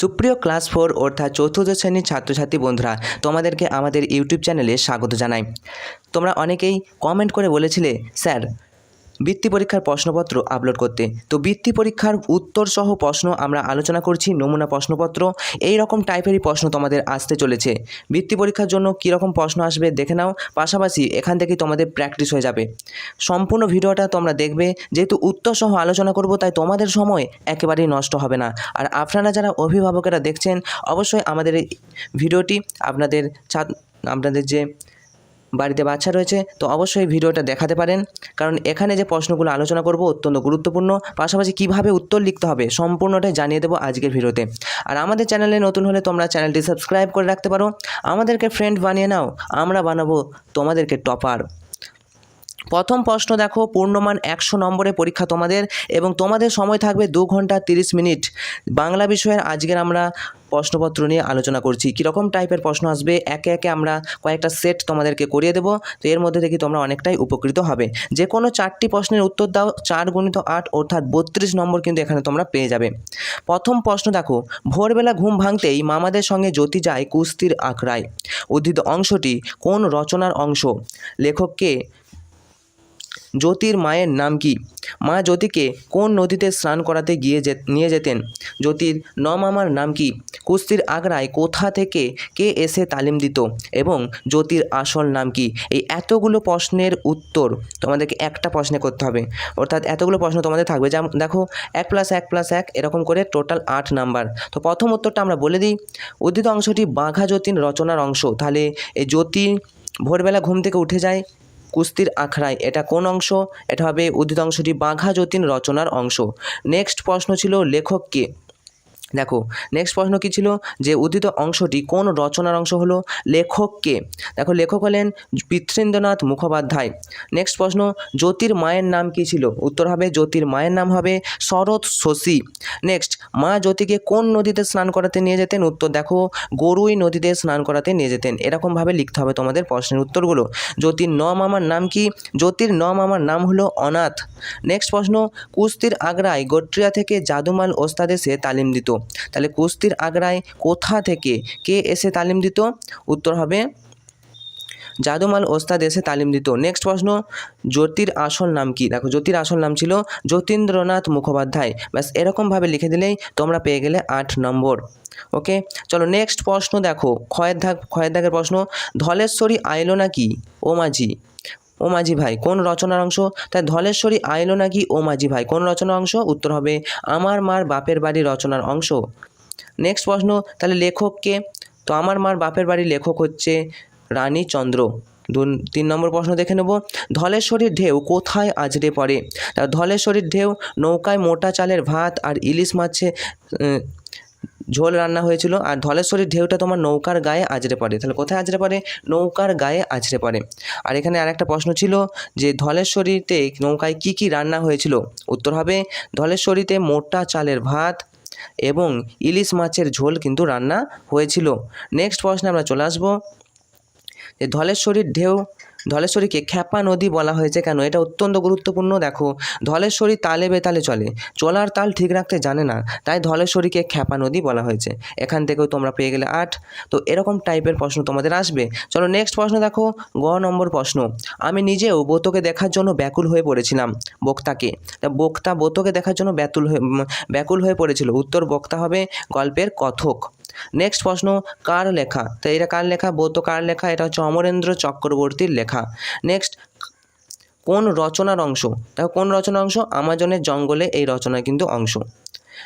সুপ্রিয় class four অর্থাৎ চতুর্থ শ্রেণির ছাত্রছাত্রী বন্ধুরা, তোমাদেরকে আমাদের ইউটিউব চ্যানেলে স্বাগত জানাই। তোমরা অনেকেই কমেন্ট করে বলেছিলে, স্যার বৃত্তি পরীক্ষার প্রশ্নপত্র আপলোড করতে। তো বৃত্তি পরীক্ষার উত্তর সহ প্রশ্ন আমরা আলোচনা করছি, নমুনা প্রশ্নপত্র এই রকম টাইপেরই প্রশ্ন তোমাদের আসতে চলেছে। বৃত্তি পরীক্ষার জন্য কী রকম প্রশ্ন আসবে দেখে নাও, পাশাপাশি এখান থেকেই তোমাদের প্র্যাকটিস হয়ে যাবে। সম্পূর্ণ ভিডিওটা তোমরা দেখবে, যেহেতু উত্তর সহ আলোচনা করব, তাই তোমাদের সময় একেবারেই নষ্ট হবে না। আর আপনারা যারা অভিভাবকেরা দেখছেন, অবশ্যই আমাদের এই ভিডিওটি আপনাদের ছাত্র আপনাদের যে বাড়িতে বাচ্চা রয়েছে, তো অবশ্যই ভিডিওটা দেখাতে পারেন। কারণ এখানে যে প্রশ্নগুলো আলোচনা করব অত্যন্ত গুরুত্বপূর্ণ। পাশাপাশি কীভাবে উত্তর লিখতে হবে সম্পূর্ণটাই জানিয়ে দেবো আজকের ভিডিওতে। আর আমাদের চ্যানেলে নতুন হলে তোমরা চ্যানেলটি সাবস্ক্রাইব করে রাখতে পারো। আমাদেরকে ফ্রেন্ড বানিয়ে নাও, আমরা বানাবো তোমাদেরকে টপার প্রথম প্রশ্ন দেখো, পূর্ণমান একশো নম্বরে পরীক্ষা তোমাদের এবং তোমাদের সময় থাকবে দু ঘণ্টা তিরিশ মিনিট। বাংলা বিষয়ের আজকের আমরা প্রশ্নপত্র নিয়ে আলোচনা করছি। কীরকম টাইপের প্রশ্ন আসবে? একে একে আমরা কয়েকটা সেট তোমাদেরকে করিয়ে দেবো। তো এর মধ্যে থেকে তোমরা অনেকটাই উপকৃত হবে। যে কোনো চারটি প্রশ্নের উত্তর দাও, চার গুণিত আট অর্থাৎ বত্রিশ নম্বর কিন্তু এখানে তোমরা পেয়ে যাবে। প্রথম প্রশ্ন দেখো, ভোরবেলা ঘুম ভাঙতেই মামাদের সঙ্গে জ্যোতি যায় কুস্তির আখড়ায়। উদ্ধৃত অংশটি কোন রচনার অংশ? লেখককে জ্যোতির মায়ের নাম কি? মা জ্যোতিকে কোন নদীতে স্নান করাতে গিয়ে নিয়ে যেতেন? জ্যোতির ন মামার নাম কি? কুস্তির আগ্রায় কোথা থেকে কে এসে তালিম দিত? এবং জ্যোতির আসল নাম কি? এই এতগুলো প্রশ্নের উত্তর তোমাদেরকে একটা প্রশ্নে করতে হবে। অর্থাৎ এতগুলো প্রশ্ন তোমাদের থাকবে। যেমন দেখো, এক প্লাস এক প্লাস এক এরকম করে টোটাল আট নাম্বার তো প্রথম উত্তরটা আমরা বলে দিই উদ্ধৃত অংশটি বাঘা যতীন রচনার অংশ। তাহলে এই জ্যোতি ভোরবেলা ঘুম থেকে উঠে যায় কুস্তির আখড়ায়। এটা কোন অংশ? এটা হবে উদ্ধৃত অংশটি বাঘা যতীন রচনার অংশ। নেক্সট প্রশ্ন ছিল লেখককে দেখো নেক্সট প্রশ্ন কী ছিল? যে উদ্ধৃত অংশটি কোন রচনার অংশ হলো? লেখককে। দেখো, লেখক হলেন পিতৃন্দ্রনাথ মুখোপাধ্যায়। নেক্সট প্রশ্ন, জ্যোতির মায়ের নাম কী ছিল? উত্তর হবে, জ্যোতির মায়ের নাম হবে শরৎ শশী। নেক্সট মা জ্যোতিকে কোন নদীতে স্নান করাতে নিয়ে যেতেন? উত্তর দেখো, গরুই নদীতে স্নান করাতে নিয়ে যেতেন। এরকমভাবে লিখতে হবে তোমাদের প্রশ্নের উত্তরগুলো। জ্যোতির ন মামার নাম কি? জ্যোতির ন মামার নাম হলো অনাথ। নেক্সট প্রশ্ন, কুস্তির আগ্রায় গট্রিয়া থেকে জাদুমাল ওস্তাদ এসে তালিম দিত। তাহলে কুস্তির আগ্রায় কোথা থেকে কে এসে তালিম দিত? উত্তর হবে জাদুমাল ওস্তাদ এসে তালিম দিত। নেক্সট প্রশ্ন, জ্যোতির আসল নাম কি? দেখো, জ্যোতির আসল নাম ছিল যতীন্দ্রনাথ মুখোপাধ্যায়। ব্যাস, এরকমভাবে লিখে দিলেই তোমরা পেয়ে গেলে আট নম্বর। ওকে চলো নেক্সট প্রশ্ন দেখো। ক্ষয়ের দাগ ক্ষয়ের দাগের প্রশ্ন, ধলেশ্বরী আইলো নাকি? ও মাঝি ও মাঝি ভাই, কোন রচনার অংশ? তাই ধলেশ্বরী আইলো নাকি ও মাঝি ভাই? কোন রচনার অংশ? উত্তর হবে, আমার মার বাপের বাড়ি রচনার অংশ। নেক্সট প্রশ্ন, তাহলে লেখককে তো আমার মার বাপের বাড়ির লেখক হচ্ছে রানী চন্দ্র। দু তিন নম্বর প্রশ্ন দেখে নেব। ধলেশ্বরীর ঢেউ কোথায় আজরে পড়ে? তা ধলেশ্বরীর ঢেউ নৌকায় মোটা চালের ভাত আর ইলিশ মাছে ঝোল রান্না হয়েছিল। আর ধলেশ্বরীর ঢেউটা তোমার নৌকার গায়ে আজরে পড়ে। তাহলে কোথায় আজরে পড়ে? নৌকার গায়ে আছড়ে পড়ে। আর এখানে আর একটা প্রশ্ন ছিল যে ধলেশ্বরীতে নৌকায় কি কি রান্না হয়েছিল? উত্তর হবে, ধলেশ্বরীতে মোটা চালের ভাত এবং ইলিশ মাছের ঝোল কিন্তু রান্না হয়েছিল। নেক্সট প্রশ্নে আমরা চলে আসব যে ধলেশ্বরীর ঢেউ ধলেশ্বরীকে খ্যাপা নদী বলা হয়েছে কেন? এটা অত্যন্ত গুরুত্বপূর্ণ, দেখো। ধলেশ্বরী তালে বেতালে চলে। চলার তাল ঠিক রাখতে জানে না, তাই ধলেশ্বরীকে খ্যাপা নদী বলা হয়েছে। এখান থেকেও তোমরা পেয়ে গেলে আট। তো এরকম টাইপের প্রশ্ন তোমাদের আসবে। চলো নেক্সট প্রশ্ন দেখো, গ নম্বর প্রশ্ন। আমি নিজেও বোতকে দেখার জন্য ব্যাকুল হয়ে পড়েছিলাম, বক্তাকে। তা বক্তা বোতকে দেখার জন্য ব্যাতুল হয়ে ব্যাকুল হয়ে পড়েছিল। উত্তর বক্তা হবে গল্পের কথক। নেক্সট প্রশ্ন, কার লেখা? তো এটা কার লেখা? বৌদ্ধ কার লেখা? এটা হচ্ছে অমরেন্দ্র চক্রবর্তীর লেখা। নেক্সট কোন রচনার অংশ? দেখো, কোন রচনার অংশ? আমাজনের জঙ্গলে এই রচনার কিন্তু অংশ।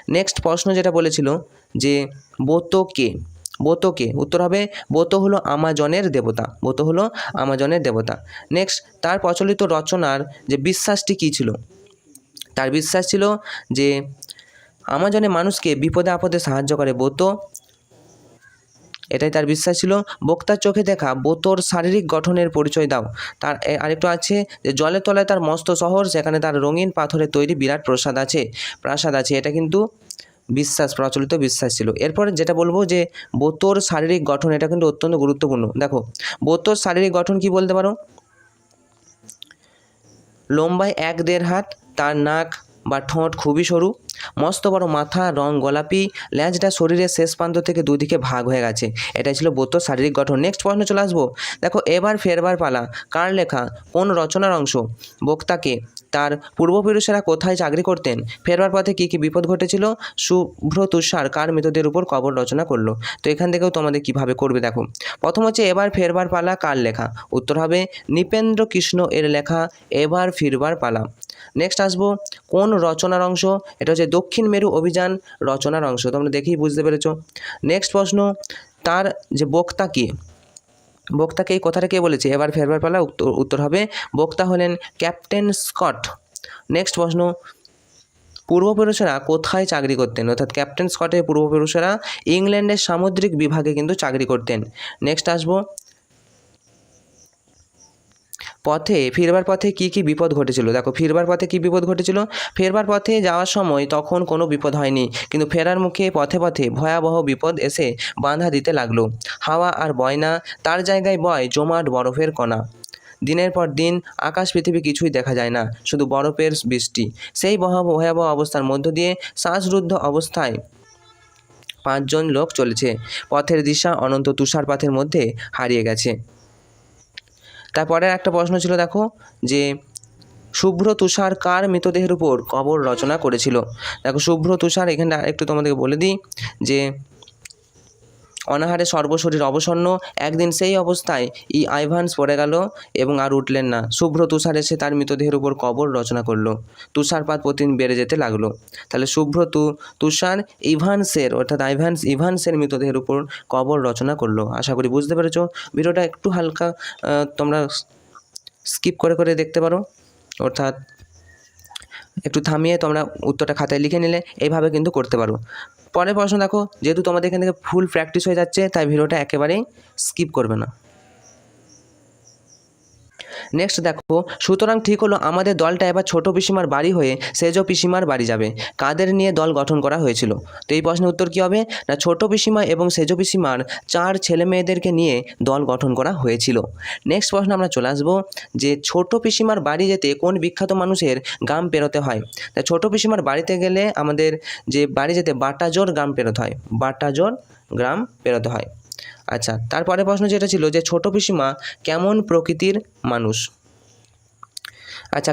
নেক্সট প্রশ্ন যেটা বলেছিল যে বোতকে বোতকে উত্তর হবে বোত হলো আমাজনের দেবতা। বোত হলো আমাজনের দেবতা। নেক্সট তার প্রচলিত রচনার যে বিশ্বাসটি কী ছিল? তার বিশ্বাস ছিল যে আমাজনে মানুষকে বিপদে আপদে সাহায্য করে বোতো এটাই তার বিশ্বাস ছিল। বক্তার চোখে দেখা বোতর শারীরিক গঠনের পরিচয় দাও। তার আরেকটু আছে যে জলের তলায় তার মস্ত শহর, সেখানে তার রঙিন পাথরের তৈরি বিরাট প্রসাদ আছে। প্রাসাদ আছে, এটা কিন্তু বিশ্বাস, প্রচলিত বিশ্বাস ছিল। এরপর যেটা বলব যে, বোতর শারীরিক গঠন, এটা কিন্তু অত্যন্ত গুরুত্বপূর্ণ। দেখো, বোতর শারীরিক গঠন কি বলতে পারো? লম্বায় এক দেড় হাত, তার নাক বা ঠোঁট খুবই সরু। মস্ত বড় মাথা, রং, গোলাপি, ল্যাজটা শরীরের শেষ প্রান্ত থেকে দুদিকে ভাগ হয়ে গেছে। এটাই ছিল বৌদ্ধ শারীরিক গঠন। নেক্সট প্রশ্ন চলে আসব। দেখো, এবার ফেরবার পালা। কার লেখা? কোন রচনার অংশ? বক্তাকে। তার পূর্বপুরুষেরা কোথায় চাকরি করতেন? ফেরবার পথে কী কী বিপদ ঘটেছিল? শুভ্র তুষার কার মৃতদের উপর কবর রচনা করল? তো এখান থেকেও তোমাদের কীভাবে করবে দেখো। প্রথম হচ্ছে, এবার ফেরবার পালা কার লেখা? উত্তর হবে নৃপেন্দ্র কৃষ্ণ এর লেখা, এবার ফিরবার পালা। নেক্সট আসব, কোন রচনার অংশ? এটা হচ্ছে দক্ষিণ মেরু অভিযান রচনার অংশ, তোমরা দেখেই বুঝতে পেরেছ। নেক্সট প্রশ্ন, তার যে বক্তা কে? বক্তাকে এই কথাটা কে বলেছে? এবার ফেরবার পালা উত্তর হবে বক্তা হলেন ক্যাপ্টেন স্কট। নেক্সট প্রশ্ন, পূর্বপুরুষেরা কোথায় চাকরি করতেন? অর্থাৎ ক্যাপ্টেন স্কটের পূর্বপুরুষেরা ইংল্যান্ডের সামুদ্রিক বিভাগে কিন্তু চাকরি করতেন। নেক্সট আসব পথে, ফিরবার পথে কি কি বিপদ ঘটেছিল? দেখো, ফিরবার পথে কি বিপদ ঘটেছিল? ফেরবার পথে যাওয়ার সময় তখন কোনো বিপদ হয়নি, কিন্তু ফেরার মুখে পথে পথে ভয়াবহ বিপদ এসে বাঁধা দিতে লাগল। হাওয়া আর বয় না তার জায়গায় বয় জমাট বরফের কণা। দিনের পর দিন আকাশ, পৃথিবী কিছুই দেখা যায় না, শুধু বরফের বৃষ্টি। সেই ভয়াবহ অবস্থার মধ্য দিয়ে শ্বাসরুদ্ধ অবস্থায় পাঁচজন লোক চলেছে। পথের দিশা অনন্ত তুষারপাতের মধ্যে হারিয়ে গেছে। তারপরের একটা প্রশ্ন ছিল, দেখো, যে শুভ্র তুষার কার মৃতদেহের উপর কবর রচনা করেছিল? দেখো, শুভ্র তুষার এখানে একটু তোমাদেরকে বলে দিই যে অনাহারে সর্বশরীর অবসন্ন। একদিন সেই অবস্থায় ই আইভান্স পড়ে গেল এবং আর উঠলেন না। শুভ্র তুষার এসে তার মৃতদেহের উপর কবর রচনা করল। তুষারপাত প্রতিদিন বেড়ে যেতে লাগল। তাহলে শুভ্র তু তুষার ইভান্সের অর্থাৎ আইভান্স ইভান্সের মৃতদেহের উপর কবর রচনা করল। আশা করি বুঝতে পেরেছ। ভিডিওটা একটু হালকা তোমরা স্কিপ করে করে দেখতে পারো। অর্থাৎ একটু থামিয়ে তোমরা উত্তরটা খাতায় লিখে নিলে, এইভাবে কিন্তু করতে পারো। পরের প্রশ্ন দেখো, যেহেতু তোমাদের এখান থেকে ফুল প্র্যাকটিস হয়ে যাচ্ছে, তাই ভিডিওটা একেবারেই স্কিপ করবে না। নেক্সট দেখো, সুতরাং ঠিক হলো আমাদের দলটা এবার ছোট পিসিমার বাড়ি হয়ে সেজ পিসিমার বাড়ি যাবে। কাদের নিয়ে দল গঠন করা হয়েছিল? তো এই প্রশ্নের উত্তর কী হবে? না, ছোট পিসিমা এবং সেজ পিসিমার চার ছেলে মেয়েদেরকে নিয়ে দল গঠন করা হয়েছিল। নেক্সট প্রশ্ন আমরা চলে আসব যে ছোট পিসিমার বাড়ি যেতে কোন বিখ্যাত মানুষের গ্রাম পেরোতে হয়? তা ছোট পিসিমার বাড়িতে গেলে আমাদের যে বাড়ি যেতে বাটাজোর গ্রাম পেরোতে হয়। বাটাজোর গ্রাম পেরোতে হয়। আচ্ছা তারপরে প্রশ্ন যেটা ছিল যে ছোট পিসিমা কেমন প্রকৃতির মানুষ? আচ্ছা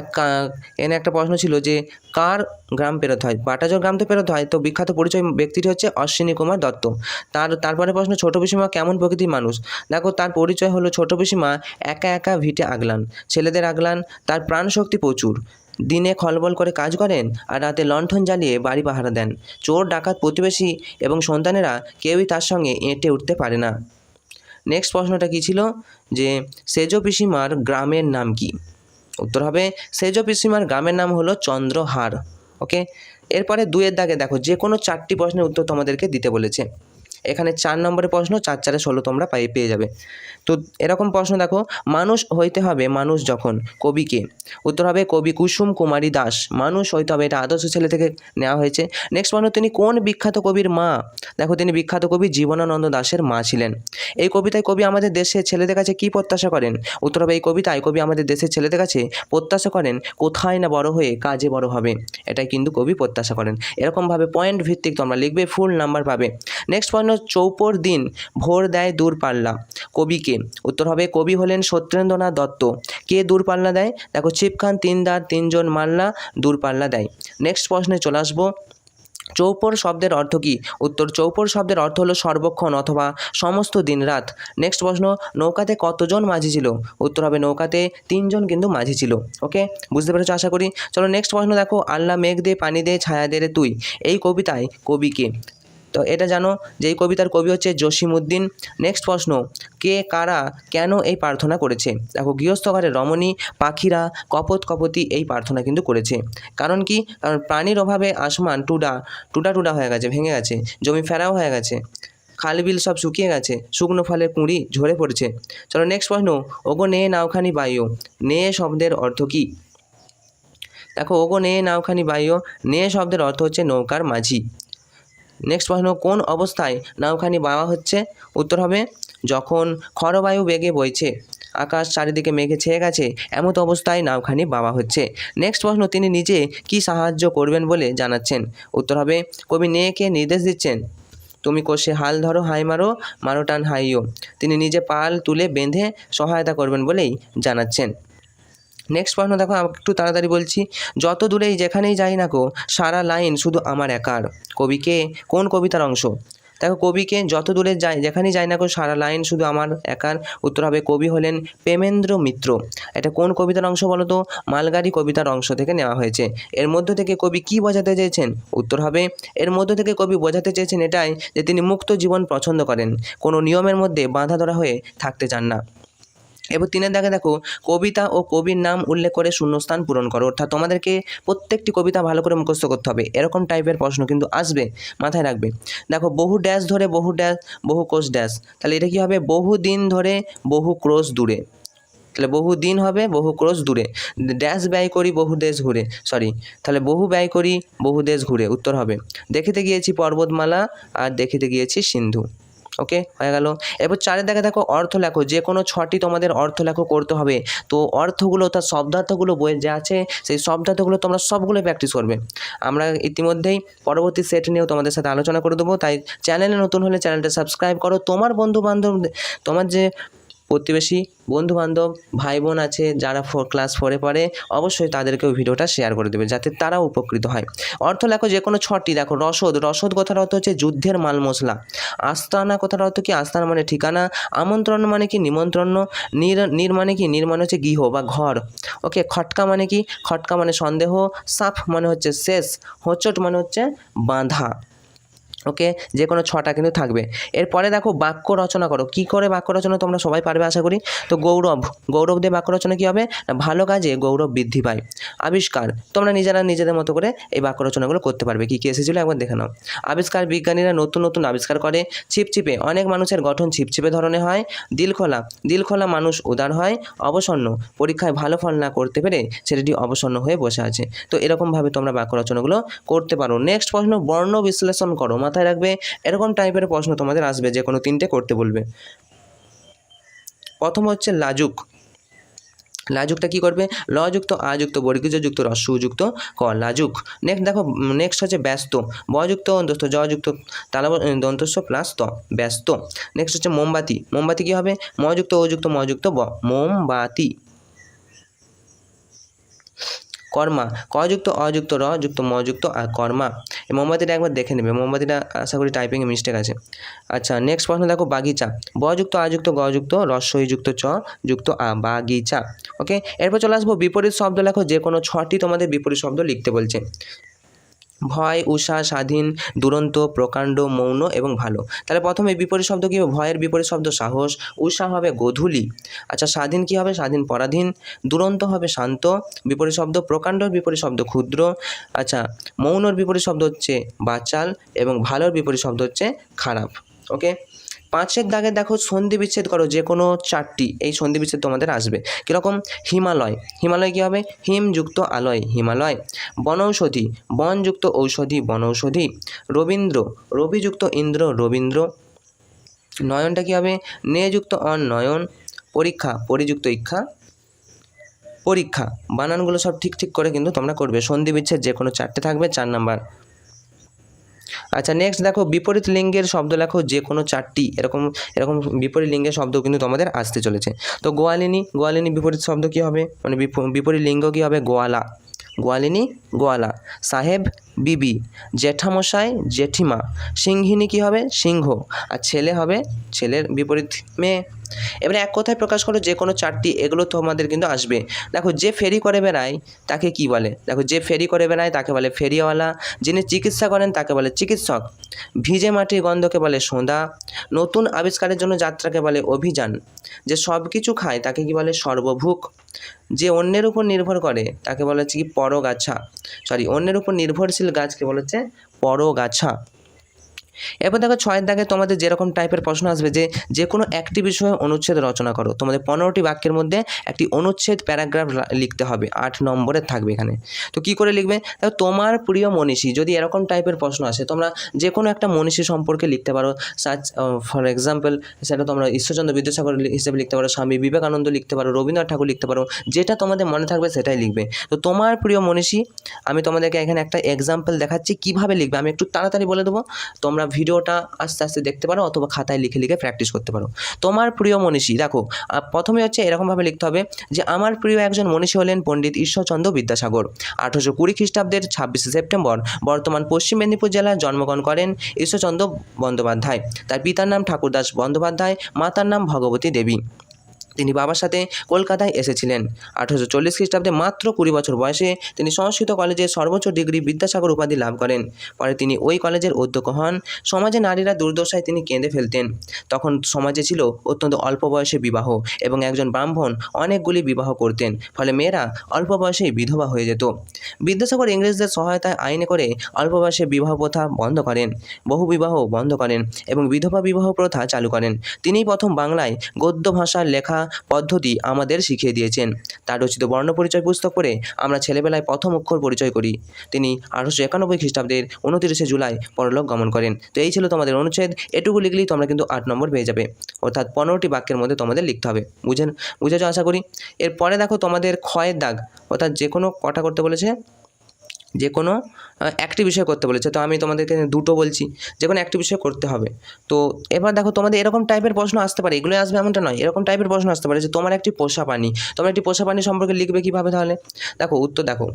এখানে একটা প্রশ্ন ছিল যে কার গ্রাম পেরোতে হয়? বাটাজোর গ্রাম তো পেরোতে হয়, তো বিখ্যাত পরিচয় ব্যক্তিটি হচ্ছে অশ্বিনী কুমার দত্ত। তার তারপরে প্রশ্ন, ছোট পিসিমা কেমন প্রকৃতির মানুষ? দেখো, তার পরিচয় হলো ছোট পিসিমা একা একা ভিটে আগলান। ছেলেদের আগলান, তার প্রাণ শক্তি প্রচুর। দিনে খলবল করে কাজ করেন আর রাতে লণ্ঠন জ্বালিয়ে বাড়ি পাহারা দেন। চোর, ডাকাত, প্রতিবেশী এবং সন্তানেরা কেউই তার সঙ্গে এঁটে উঠতে পারে না। নেক্সট প্রশ্নটা কী ছিল? যে সেজ পিসিমার গ্রামের নাম কি? উত্তর হবে, সেজ পিসিমার গ্রামের নাম হলো চন্দ্রহার ওকে? এরপরে দুয়ের দাগে দেখো, যে কোনো চারটি প্রশ্নের উত্তর তোমাদেরকে দিতে বলেছে। এখানে চার নম্বরের প্রশ্ন, চার চারে ষোলো তোমরা পাই, পেয়ে যাবে। তো এরকম প্রশ্ন দেখো, মানুষ হইতে হবে মানুষ যখন, কবিকে। উত্তর হবে কবি কুসুম কুমারী দাস। মানুষ হইতে হবে, এটা আদর্শ ছেলে থেকে নেওয়া হয়েছে। নেক্সট প্রশ্ন, তিনি কোন বিখ্যাত কবির মা? দেখো, তিনি বিখ্যাত কবি জীবনানন্দ দাশের মা ছিলেন। এই কবিতায় কবি আমাদের দেশের ছেলেদের কাছে কী প্রত্যাশা করেন? উত্তর হবে, এই কবিতায় কবি আমাদের দেশের ছেলেদের কাছে প্রত্যাশা করেন, কোথায় না বড় হয়ে কাজে বড় হবে। এটাই কিন্তু কবি প্রত্যাশা করেন। এরকমভাবে পয়েন্ট ভিত্তিক তোমরা লিখবে ফুল নাম্বার পাবে। নেক্সট পয়েন্ট চৌপর দিন ভোর দেয় দূরপাল্লা। কবিকে। উত্তর হবে, কবি হলেন সত্যেন্দ্রনাথ দত্ত। কে দূরপাল্লা দেয়? দেখো চিপখান তিনদার, তিনজন মাল্লা দূরপাল্লা দেয়। নেক্সট প্রশ্নে চলে আসব। চৌপর শব্দের অর্থ কী? উত্তর, চৌপর শব্দের অর্থ হলো সর্বক্ষণ অথবা সমস্ত দিন রাত নেক্সট প্রশ্ন, নৌকাতে কতজন মাঝি ছিল? উত্তর হবে, নৌকাতে তিনজন কিন্তু মাঝি ছিল। ওকে বুঝতে পেরেছ, আশা করি? চলো নেক্সট প্রশ্ন দেখো। আল্লাহ মেঘ দে, পানি দে, ছায়া দে রে তুই। এই কবিতায় কবিকে তো এটা জানো যে এই কবিতার কবি হচ্ছে জসিমউদ্দিন। নেক্সট প্রশ্ন, কে, কারা, কেন এই প্রার্থনা করেছে? দেখো, গৃহস্থ ঘরে রমণী, পাখিরা, কপত, কপতি এই প্রার্থনা কিন্তু করেছে। কারণ কি? কারণ প্রাণীর অভাবে আসমান টুডা টুডা টুডা হয়ে গেছে, ভেঙে গেছে, জমি ফেরাও হয়ে গেছে, খাল বিল সব শুকিয়ে গেছে, শুকনো ফলে কুঁড়ি ঝরে পড়েছে। চলো নেক্সট প্রশ্ন, ওগো নে নাওখানি বায়ু, নে শব্দের অর্থ কী? দেখো, ওগো নে নাওখানি বায়ু, নে শব্দের অর্থ হচ্ছে নৌকার মাঝি। নেক্সট প্রশ্ন, কোন অবস্থায় নাওখানি বাওয়া হচ্ছে? উত্তর হবে, যখন খরবায়ু বেগে বইছে, আকাশ চারিদিকে মেঘে ছেয়ে গেছে, এমত অবস্থায় নাওখানি বাবা হচ্ছে। নেক্সট প্রশ্ন, তিনি নিজে কি সাহায্য করবেন বলে জানাচ্ছেন? উত্তর হবে, কবি নেকে নির্দেশ দিচ্ছেন, তুমি কোষে হাল ধরো, হাই মারো মারো টান হাইও। তিনি নিজে পাল তুলে বেঁধে সহায়তা করবেন বলেই জানাচ্ছেন। নেক্সট প্রশ্ন দেখো একটু তাড়াতাড়ি বলছি। যত দূরেই যেখানেই যাই না কো সারা লাইন শুধু আমার একার। কবিকে কোন কবিতার অংশ? দেখো কবিকে যত দূরে যাই, যেখানেই যাই না কো সারা লাইন শুধু আমার একার। উত্তর হবে কবি হলেন প্রেমেন্দ্র মিত্র। এটা কোন কবিতার অংশ বলো তো? মালগাড়ি কবিতার অংশ থেকে নেওয়া হয়েছে। এর মধ্য থেকে কবি কি বোঝাতে চেয়েছেন? উত্তর হবে, এর মধ্য থেকে কবি বোঝাতে চেয়েছেন এটাই যে তিনি মুক্ত জীবন পছন্দ করেন। কোনো নিয়মের মধ্যে বাঁধা ধরা হয়ে থাকতে চান না। এবার তিনের দাগে দেখো, কবিতা ও কবির নাম উল্লেখ করে শূন্যস্থান পূরণ করো। অর্থাৎ তোমাদেরকে প্রত্যেকটি কবিতা ভালো করে মুখস্থ করতে হবে। এরকম টাইপের প্রশ্ন কিন্তু আসবে, মাথায় রাখবে। দেখো, বহু ড্যাশ ধরে বহু ড্যাশ বহু কোষ ড্যাশ তাহলে এটা কী হবে? বহু দিন ধরে বহু ক্রোশ দূরে। তাহলে বহু দিন হবে, বহু ক্রোশ দূরে। ড্যাশ ব্যয় করি, বহু দেশ ঘুরে। সরি তাহলে বহু ব্যয় করি, বহু দেশ ঘুরে। উত্তর হবে। দেখিতে গিয়েছি পর্বতমালা আর দেখিতে গিয়েছি সিন্ধু। ওকে? হয়ে গেল। এরপর চারের দেখে দেখো অর্থ লেখো, যে কোনো ছটি তোমাদের অর্থ লেখো করতে হবে। তো অর্থগুলো তার শব্দার্থগুলো বইয়ে যা আছে, সেই শব্দার্থগুলো তোমরা সবগুলো প্র্যাকটিস করবে। আমরা ইতিমধ্যেই পরবর্তী সেট নিয়েও তোমাদের সাথে আলোচনা করে দেবো। তাই চ্যানেলে নতুন হলে চ্যানেলটা সাবস্ক্রাইব করো। তোমার বন্ধু বান্ধব তোমার যে প্রতিবেশী বন্ধু বান্ধব ভাই বোন আছে যারা ফোর ক্লাস ফোরে পড়ে, অবশ্যই তাদেরকেও ভিডিওটা শেয়ার করে দেবে যাতে তারাও উপকৃত হয়। অর্থ লেখো যে কোনো ছটি, দেখো রসদ রসদ কথার অর্থ হচ্ছে যুদ্ধের মাল মশলা আস্তানা কথার অর্থ কি? আস্তানা মানে ঠিকানা, আমন্ত্রণ মানে কি? নিমন্ত্রণ, নির নির মানে কি? নির মানে হচ্ছে গৃহ বা ঘর। ওকে খটকা মানে কি? খটকা মানে সন্দেহ, সাফ মানে হচ্ছে শেষ, হোঁচট মানে হচ্ছে বাঁধা। ওকে? যে কোনো ছটা কিন্তু থাকবে। এরপরে দেখো বাক্য রচনা করো। কি করে বাক্য রচনা তোমরা সবাই পারবে আশা করি? তো গৌরব গৌরব দিয়ে বাক্য রচনা কী হবে? না ভালো কাজে গৌরব বৃদ্ধি পায়। আবিষ্কার, তোমরা নিজেরা নিজেদের মতো করে এই বাক্য রচনাগুলো করতে পারবে। কী কী এসেছিল একবার দেখে নাও। আবিষ্কার বিজ্ঞানীরা নতুন নতুন আবিষ্কার করে। ছিপছিপে, অনেক মানুষের গঠন ছিপছিপে ধরনের হয়। দিলখোলা দিলখোলা মানুষ উদার হয়, অবসন্ন। পরীক্ষায় ভালো ফল না করতে পেরে ছেলেটি অবসন্ন হয়ে বসে আছে। তো এরকমভাবে তোমরা বাক্য রচনাগুলো করতে পারো। নেক্সট প্রশ্ন, বর্ণ বিশ্লেষণ করো। মাথায় রাখবে, এরকম টাইপের প্রশ্ন তোমাদের আসবে যে কোনো তিনটে করতে বলবে। প্রথম হচ্ছে লাজুক। লাজুকটা কি করবে? লযুক্ত, আযুক্ত, বর্গীযযুক্ত রস্যযুক্ত ক, লাজুক। নেক্সট দেখো নেক্সট হচ্ছে ব্যস্ত। বযুক্ত, অন্তস্থ জযুক্ত তালা দন্তস্ব প্লাস ত, ব্যস্ত। নেক্সট হচ্ছে মোমবাতি। মোমবাতি কি হবে? মযুক্ত, অযুক্ত, মযুক্ত, ব, মোমবাতি। কর্মা, কযুক্ত, অযুক্ত র যুক্ত মযুক্ত আর কর্মা। এই মোমবাতিটা একবার দেখে নেবে, মোমবাতিটা আশা করি টাইপিংয়ে মিস্টেক আছে। আচ্ছা নেক্সট প্রশ্ন দেখো, বাগিচা। বযুক্ত আযুক্ত গযুক্ত রস্বইযুক্ত চ, যুক্ত, আ, বাগিচা। ওকে এরপর চলে আসব বিপরীত শব্দ লেখো যে কোনো ছটি তোমাদের বিপরীত শব্দ লিখতে বলছে। ভয়, উষা, স্বাধীন, দুরন্ত, প্রকাণ্ড, মৌন এবং ভালো। তাহলে প্রথমে বিপরীত শব্দ কী হবে? ভয়ের বিপরীত শব্দ সাহস, উষা হবে গোধূলি। আচ্ছা স্বাধীন কী হবে? স্বাধীন, পরাধীন। দুরন্ত হবে শান্ত। বিপরীত শব্দ প্রকাণ্ডর বিপরীত শব্দ ক্ষুদ্র। আচ্ছা মৌনর বিপরীত শব্দ হচ্ছে বাচাল এবং ভালোর বিপরীত শব্দ হচ্ছে খারাপ। ওকে পাঁচের দাগে দেখো সন্ধি বিচ্ছেদ করো, যে কোনো চারটি, এই সন্ধি বিচ্ছেদ তোমাদের আসবে। কীরকম? হিমালয়। হিমালয় কী হবে? হিমযুক্ত আলয়, হিমালয়। বনৌষধি, বনযুক্ত ঔষধি, বনৌষধি। রবীন্দ্র, রবিযুক্ত ইন্দ্র, রবীন্দ্র। নয়নটা কী হবে? নেযুক্ত অন নয়ন পরীক্ষা, পরিযুক্ত ইক্ষা। পরীক্ষা। বানানগুলো সব ঠিক ঠিক করে কিন্তু তোমরা করবে। সন্ধি বিচ্ছেদ যে কোনো চারটে থাকবে, চার নাম্বার। আচ্ছা নেক্সট দেখো, বিপরীত লিঙ্গের শব্দ লেখো যে কোনো চারটি। এরকম এরকম বিপরীত লিঙ্গের শব্দ কিন্তু তোমাদের আসতে চলেছে। তো গোয়ালিনী গোয়ালিনী বিপরীত শব্দ কী হবে? মানে বিপ- বিপরীত লিঙ্গ কী হবে? গোয়ালা। গোয়ালিনী, গোয়ালা। সাহেব বিবি, জ্যাঠামশাই জেঠিমা সিংহিনী কী হবে? সিংহ। আর ছেলে হবে, ছেলের বিপরীত মেয়ে। এবারে এক কথায় প্রকাশ করো যে কোনো চারটি, এগুলো তোমাদের কিন্তু আসবে। দেখো, যে ফেরি করে বেড়ায়, তাকে কি বলে? দেখো, যে ফেরি করে বেড়ায়, তাকে বলে ফেরিওয়ালা। যিনি চিকিৎসা করেন, তাকে বলে চিকিৎসক। ভিজে মাটির গন্ধকে বলে সোঁদা। নতুন আবিষ্কারের জন্য যাত্রাকে বলে অভিযান। যে সব কিছু খায়, তাকে কি বলে সর্বভুক যে অন্যের উপর নির্ভর করে, তাকে বলা হচ্ছে কি পরগাছা। সরি, অন্যের উপর নির্ভরশীল গাছকে বলা হচ্ছে পরগাছা। এরপর দেখো ছয়ের দাগে তোমাদের যেরকম টাইপের প্রশ্ন আসবে যে যে কোনো একটি বিষয়ে অনুচ্ছেদ রচনা করো। তোমাদের পনেরোটি বাক্যের মধ্যে একটি অনুচ্ছেদ প্যারাগ্রাফ লিখতে হবে। আট নম্বরের থাকবে এখানে। তো কি করে লিখবে? দেখো তোমার প্রিয় মনীষী, যদি এরকম টাইপের প্রশ্ন আসে, তোমরা যে কোনো একটা মনীষী সম্পর্কে লিখতে পারো। সাচ ফর এক্সাম্পল সেটা তোমরা ঈশ্বরচন্দ্র বিদ্যাসাগর হিসেবে লিখতে পারো, স্বামী বিবেকানন্দ লিখতে পারো, রবীন্দ্রনাথ ঠাকুর লিখতে পারো, যেটা তোমাদের মনে থাকবে সেটাই লিখবে। তো তোমার প্রিয় মনীষী, আমি তোমাদেরকে এখানে একটা এক্সাম্পল দেখাচ্ছি, কীভাবে লিখবে? আমি একটু তাড়াতাড়ি বলে দেবো। তোমরা ভিডিওটা আস্তে আস্তে দেখতে পারো অথবা খাতায় লিখে লিখে প্র্যাকটিস করতে পারো। তোমার প্রিয় মনীষী, দেখো প্রথমে হচ্ছে এরকমভাবে লিখতে হবে যে, আমার প্রিয় একজন মনীষী হলেন পণ্ডিত ঈশ্বরচন্দ্র বিদ্যাসাগর। আঠারোশো কুড়ি খ্রিস্টাব্দের ছাব্বিশে সেপ্টেম্বর বর্তমান পশ্চিম মেদিনীপুর জেলায় জন্মগ্রহণ করেন ঈশ্বরচন্দ্র বন্দ্যোপাধ্যায়। তার পিতার নাম ঠাকুরদাস বন্দ্যোপাধ্যায়, মাতার নাম ভগবতী দেবী। তিনি বাবার সাথে কলকাতায় এসেছিলেন। আঠারোশো চল্লিশ খ্রিস্টাব্দে মাত্র কুড়ি বছর বয়সে তিনি সংস্কৃত কলেজে সর্বোচ্চ ডিগ্রি বিদ্যাসাগর উপাধি লাভ করেন। পরে তিনি ওই কলেজের অধ্যক্ষ হন। সমাজে নারীরা দুর্দশায় তিনি কেঁদে ফেলতেন। তখন সমাজে ছিল অত্যন্ত অল্প বয়সে বিবাহ এবং একজন ব্রাহ্মণ অনেকগুলি বিবাহ করতেন, ফলে মেয়েরা অল্প বয়সেই বিধবা হয়ে যেত। বিদ্যাসাগর ইংরেজদের সহায়তায় আইনে করে অল্প বয়সে বিবাহ প্রথা বন্ধ করেন, বহু বিবাহ বন্ধ করেন এবং বিধবা বিবাহ প্রথা চালু করেন। তিনিই প্রথম বাংলায় গদ্য ভাষার লেখা পদ্ধতি আমাদের শিখিয়ে দিয়েছেন। তার রচিত বর্ণ পরিচয় পুস্তক পড়ে আমরা ছেলেবেলায় প্রথম অক্ষর পরিচয় করি। তিনি আঠারোশো একানব্বই খ্রিস্টাব্দের উনতিরিশে জুলাই পরলোক গমন করেন। তো এই ছিল তোমাদের অনুচ্ছেদ। এটুকু লিখলেই তোমরা কিন্তু আট নম্বর পেয়ে যাবে। অর্থাৎ পনেরোটি বাক্যের মধ্যে তোমাদের লিখতে হবে। বুঝেন? বুঝেছ আশা করি? এরপরে দেখো তোমাদের ক্ষয়ের দাগ। অর্থাৎ যে কোনো কটা করতে বলেছে? যে কোনো একটি বিষয় করতে বলেছে। তো আমি তোমাদেরকে দুটো বলছি, যে কোনো একটি বিষয় করতে হবে। তো এবার দেখো তোমাদের এরকম টাইপের প্রশ্ন আসতে পারে এগুলো আসবে এমনটা নয়, এরকম টাইপের প্রশ্ন আসতে পারে যে তোমার একটি পোষা প্রাণী, তোমার একটি পোষা প্রাণী সম্পর্কে লিখবে কীভাবে তাহলে? দেখো, উত্তর দেখো।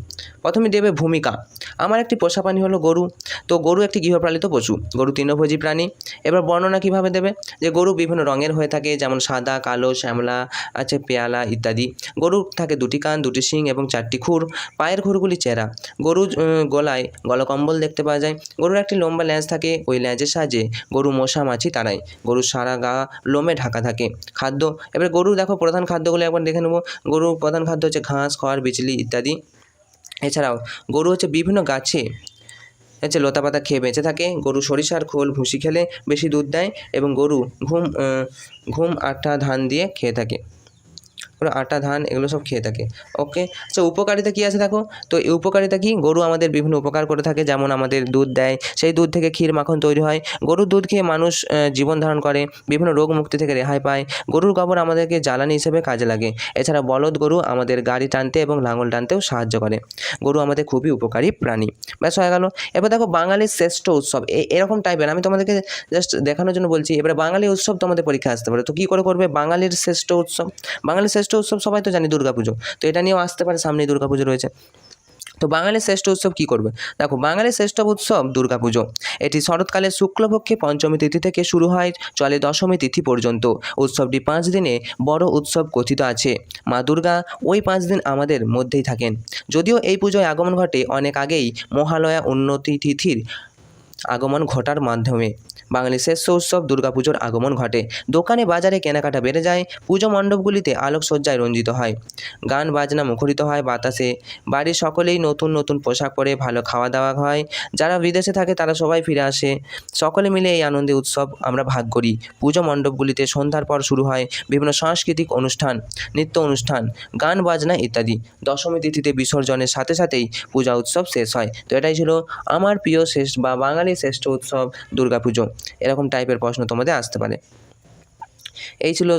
প্রথমে দেবে ভূমিকা। আমার একটি পোষা প্রাণী হলো গরু। তো গরু একটি গৃহপালিত পশু। গরু তৃণভোজী প্রাণী। এবার বর্ণনা কীভাবে দেবে? যে গরু বিভিন্ন রঙের হয়ে থাকে, যেমন সাদা, কালো, শ্যামলা, আছে পেয়ালা ইত্যাদি। গরুর থাকে দুটি কান, দুটি শিং এবং চারটি খুর। পায়ের খুরগুলি চেরা। গরু গলায় গলকম্বল দেখতে পাওয়া যায়। গরুর একটি লম্বা ল্যাজ থাকে, ওই ল্যাজের সাহায্যে গরু মশা, মাছি তাড়ায়। গরুর সারা গা লোমে ঢাকা থাকে। খাদ্য, এবার গরু দেখো প্রধান খাদ্যগুলো একবার দেখে নেব। গরুর প্রধান খাদ্য হচ্ছে ঘাস, খড়, বিচলি ইত্যাদি। এছাড়াও গরু হচ্ছে বিভিন্ন গাছে হচ্ছে লতা পাতা খেয়ে বেঁচে থাকে। গরু সরিষার খোল, ভুসি খেলে বেশি দুধ দেয় এবং গরু ঘুম ঘুম আটা ধান দিয়ে খেয়ে থাকে। ওরা আটা, ধান এগুলো সব খেয়ে থাকে। ওকে আচ্ছা উপকারিতা কী আছে দেখো? তো এই উপকারিতা কি? গরু আমাদের বিভিন্ন উপকার করে থাকে, যেমন আমাদের দুধ দেয়। সেই দুধ থেকে ক্ষীর মাখন তৈরি হয়। গরুর দুধ খেয়ে মানুষ জীবন ধারণ করে, বিভিন্ন রোগ মুক্তি থেকে রেহাই পায়। গরুর গোবর আমাদেরকে জ্বালানি হিসেবে কাজে লাগে। এছাড়া বলদ গরু আমাদের গাড়ি টানতে এবং লাঙল টানতেও সাহায্য করে। গরু আমাদের খুবই উপকারী প্রাণী। ব্যাস, হয়ে গেল। এবার দেখো, বাঙালির শ্রেষ্ঠ উৎসব। এরকম টাইপের আমি তোমাদেরকে জাস্ট দেখানোর জন্য বলছি, এবারে বাঙালি উৎসব তোমাদের পরীক্ষা আসতে পারে। তো কী করে করবে? বাঙালির শ্রেষ্ঠ উৎসব। বাঙালির শ্রেষ্ঠ উৎসব সবাই তো জানি দুর্গাপুজো। তো এটা নিয়েও আসতে পারে, সামনেই দুর্গাপুজো রয়েছে। তো বাঙালির শ্রেষ্ঠ উৎসব কী করবে? দেখো, বাঙালির শ্রেষ্ঠ উৎসব দুর্গাপুজো। এটি শরৎকালে শুক্লপক্ষে পঞ্চমী তিথি থেকে শুরু হয়, চলে দশমী তিথি পর্যন্ত। উৎসবটি পাঁচ দিনে বড় উৎসব কথিত আছে। মা দুর্গা ওই পাঁচ দিন আমাদের মধ্যেই থাকেন। যদিও এই পুজোয় আগমন ঘটে অনেক আগেই মহালয়া উন্নতি তিথির আগমন ঘটার মাধ্যমে। বাঙালির শ্রেষ্ঠ উৎসব দুর্গাপুজোর আগমন ঘটে। দোকানে বাজারে কেনাকাটা বেড়ে যায়, পুজো মণ্ডপগুলিতে আলোকসজ্জায় রঞ্জিত হয়। গান বাজনা মুখরিত হয় বাতাসে। বাড়ির সকলেই নতুন নতুন পোশাক পরে ভালো খাওয়া দাওয়া হয়। যারা বিদেশে থাকে তারা সবাই ফিরে আসে। সকলে মিলে এই আনন্দে উৎসব আমরা ভাগ করি। পুজো মণ্ডপগুলিতে সন্ধ্যার পর শুরু হয় বিভিন্ন সাংস্কৃতিক অনুষ্ঠান, নৃত্য অনুষ্ঠান, গান বাজনা ইত্যাদি। দশমী তিথিতে বিসর্জনের সাথে সাথেই পূজা উৎসব শেষ হয়। তো এটাই ছিল আমার প্রিয় শ্রেষ্ঠ বা বাঙালির শ্রেষ্ঠ উৎসব দুর্গাপুজো। এরকম টাইপের প্রশ্ন তোমাদের আসতে পারে। এই ছিল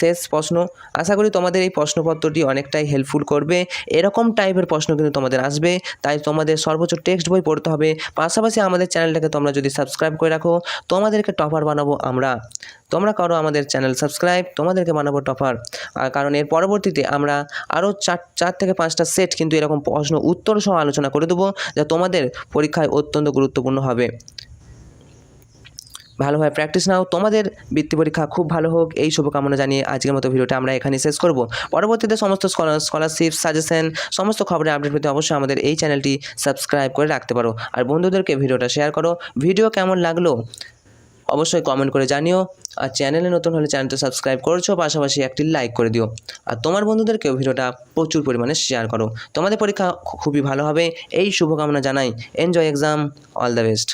শেষ প্রশ্ন। আশা করি তোমাদের এই প্রশ্নপত্রটি অনেকটাই হেল্পফুল করবে। এরকম টাইপের প্রশ্ন কিন্তু তোমাদের আসবে, তাই তোমাদের সর্বোচ্চ টেক্সট বই পড়তে হবে। পাশাপাশি আমাদের চ্যানেলটাকে তোমরা যদি সাবস্ক্রাইব করে রাখো, তোমাদেরকে টপার বানাবো আমরা। তোমরা করো আমাদের চ্যানেল সাবস্ক্রাইব তোমাদেরকে বানাবো টপার আর কারণ এর পরবর্তীতে আমরা আরও চার চার থেকে পাঁচটা সেট কিন্তু এরকম প্রশ্ন উত্তর সহ আলোচনা করে দেবো, যা তোমাদের পরীক্ষায় অত্যন্ত গুরুত্বপূর্ণ হবে। ভালোভাবে প্র্যাকটিস নাও। তোমাদের বৃত্তি পরীক্ষা খুব ভালো হোক। এই শুভকামনা জানিয়ে আজকের মতো ভিডিওটা আমরা এখানে শেষ করব। পরবর্তীতে সমস্ত স্কলারশিপ সাজেশন সমস্ত খবরের আপডেট পেতে অবশ্যই আমাদের এই চ্যানেলটি সাবস্ক্রাইব করে রাখতে পারো। আর বন্ধুদেরকে ভিডিওটা শেয়ার করো। ভিডিও কেমন লাগল? অবশ্যই কমেন্ট করে জানিও। আর চ্যানেলে নতুন হলে চ্যানেলটা সাবস্ক্রাইব করছ, পাশাপাশি একটি লাইক করে দিও। আর তোমার বন্ধুদেরকেও ভিডিওটা প্রচুর পরিমাণে শেয়ার করো। তোমাদের পরীক্ষা খুবই ভালো হবে। এই শুভকামনা জানাই। Enjoy exam all the best